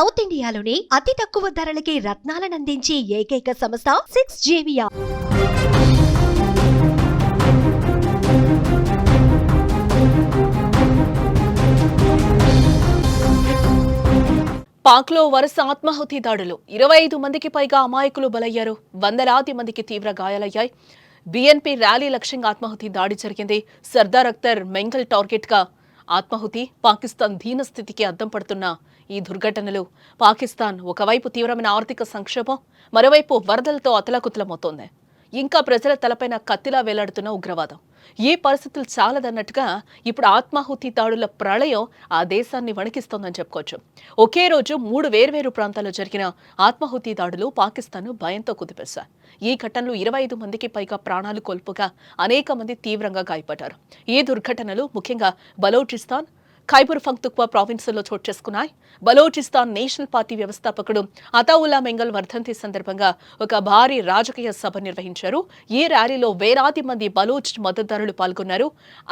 South ఇండియాలోని అతి తక్కువ ధరలకి రత్నాలనందించే ఏకైక సంస్థ సిక్స్ జేవియా పాక్లో వరుస ఆత్మాహుతి దాడులు. ఇరవై ఐదు మందికి పైగా అమాయకులు బలయ్యారు. వందలాది మందికి తీవ్ర గాయాలయ్యాయి. బీఎన్పీ ర్యాలీ లక్ష్యంగా ఆత్మాహుతి దాడి జరిగింది. సర్దార్ అఖ్తర్ మెంగల్ టార్గెట్గా ఆత్మాహుతి పాకిస్తాన్ దీనస్థితికి అద్దం పడుతున్న ఈ దుర్ఘటనలు. పాకిస్తాన్ ఒకవైపు తీవ్రమైన ఆర్థిక సంక్షోభం మరోవైపు వరదలతో అతలాకుతలమవుతోంది. ఇంకా ప్రజల తలపైన కత్తిలా వేలాడుతున్న ఉగ్రవాదం. ఏ పరిస్థితులు చాలదన్నట్టుగా ఇప్పుడు ఆత్మాహుతి దాడుల ప్రళయం ఆ దేశాన్ని వణికిస్తోందని చెప్పుకోవచ్చు. ఒకే రోజు మూడు వేర్వేరు ప్రాంతాల్లో జరిగిన ఆత్మాహుతి దాడులు పాకిస్తాన్ను భయంతో కుదిపేశాయి. ఈ ఘటనలో ఇరవై ఐదు మందికి పైగా ప్రాణాలు కోల్పోగా అనేక మంది తీవ్రంగా గాయపడ్డారు. ఈ దుర్ఘటనలు ముఖ్యంగా బలోచిస్తాన్ ఖైబర్ ఫంక్తుక్వా ప్రావిన్సుల్లో చోటు చేసుకున్నాయి. బలోచిస్తాన్ నేషనల్ పార్టీ వ్యవస్థాపకుడు అతావుల్లా మెంగల్ వర్ధంతి సందర్భంగా ఒక భారీ రాజకీయ సభ నిర్వహించారు. ఈ ర్యాలీలో వేలాది మంది బలోచ్ మద్దతుదారులు పాల్గొన్నారు.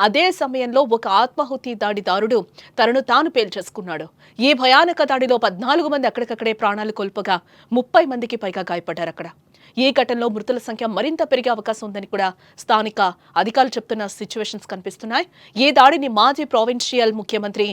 అదే సమయంలో ఒక ఆత్మాహుతి దాడిదారుడు తనను తాను పేల్చేసుకున్నాడు ఈ భయానక దాడిలో పద్నాలుగు మంది అక్కడికక్కడే ప్రాణాలు కోల్పోగా ముప్పై మందికి పైగా గాయపడ్డారు అక్కడ ఈ ఘటనలో మృతుల సంఖ్య మరింత పెరిగే అవకాశం ఉందని కూడా స్థానిక అధికారులు చెప్తున్న సిచ్యువేషన్స్ కనిపిస్తున్నాయి. ఈ దాడిని మాజీ ప్రావిన్షియల్ ముఖ్యమంత్రి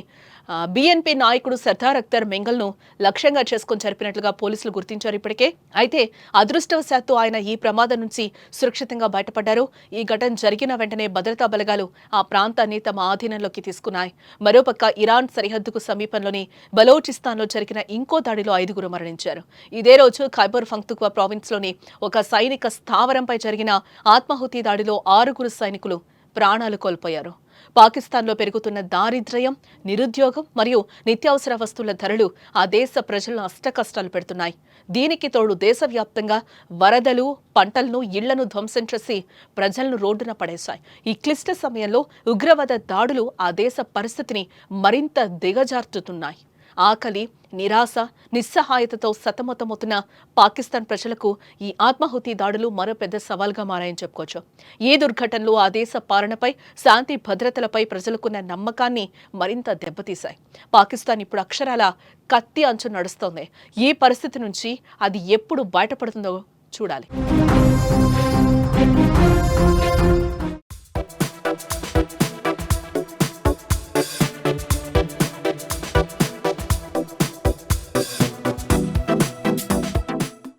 బీఎన్పీ నాయకుడు సర్దార్ అఖ్తర్ మెంగల్ను లక్ష్యంగా చేసుకొని జరిపినట్లుగా పోలీసులు గుర్తించారు ఇప్పటికే. అయితే అదృష్టవశాత్తు ఆయన ఈ ప్రమాదం నుంచి సురక్షితంగా బయటపడ్డారు. ఈ ఘటన జరిగిన వెంటనే భద్రతా బలగాలు ఆ ప్రాంతాన్ని తమ ఆధీనంలోకి తీసుకున్నాయి. మరోపక్క ఇరాన్ సరిహద్దుకు సమీపంలోని బలోచిస్తాన్లో జరిగిన ఇంకో దాడిలో ఐదుగురు మరణించారు. ఇదే రోజు ఖైబర్ ఫంక్తుక్వా ప్రావిన్స్లోని ఒక సైనిక స్థావరంపై జరిగిన ఆత్మాహుతి దాడిలో ఆరుగురు సైనికులు ప్రాణాలు కోల్పోయారు. పాకిస్తాన్లో పెరుగుతున్న దారిద్ర్యం నిరుద్యోగం మరియు నిత్యావసర వస్తువుల ధరలు ఆ దేశ ప్రజలను అష్టకష్టాలు పెడుతున్నాయి. దీనికి తోడు దేశవ్యాప్తంగా వరదలు పంటలను ఇళ్ళను ధ్వంసం చేసి ప్రజలను రోడ్డున పడేశాయి. ఈ క్లిష్ట సమయంలో ఉగ్రవాద దాడులు ఆ దేశ పరిస్థితిని మరింత దిగజార్చుతున్నాయి. ఆకలి నిరాశ నిస్సహాయతతో సతమతమవుతున్న పాకిస్తాన్ ప్రజలకు ఈ ఆత్మాహుతి దాడులు మరో పెద్ద సవాల్గా మారాయని చెప్పుకోవచ్చు. ఏ దుర్ఘటనలు ఆ దేశ పాలనపై శాంతి భద్రతలపై ప్రజలకున్న నమ్మకాన్ని మరింత దెబ్బతీశాయి. పాకిస్తాన్ ఇప్పుడు అక్షరాల కత్తి అంచు నడుస్తోంది. ఏ పరిస్థితి నుంచి అది ఎప్పుడు బయటపడుతుందో చూడాలి.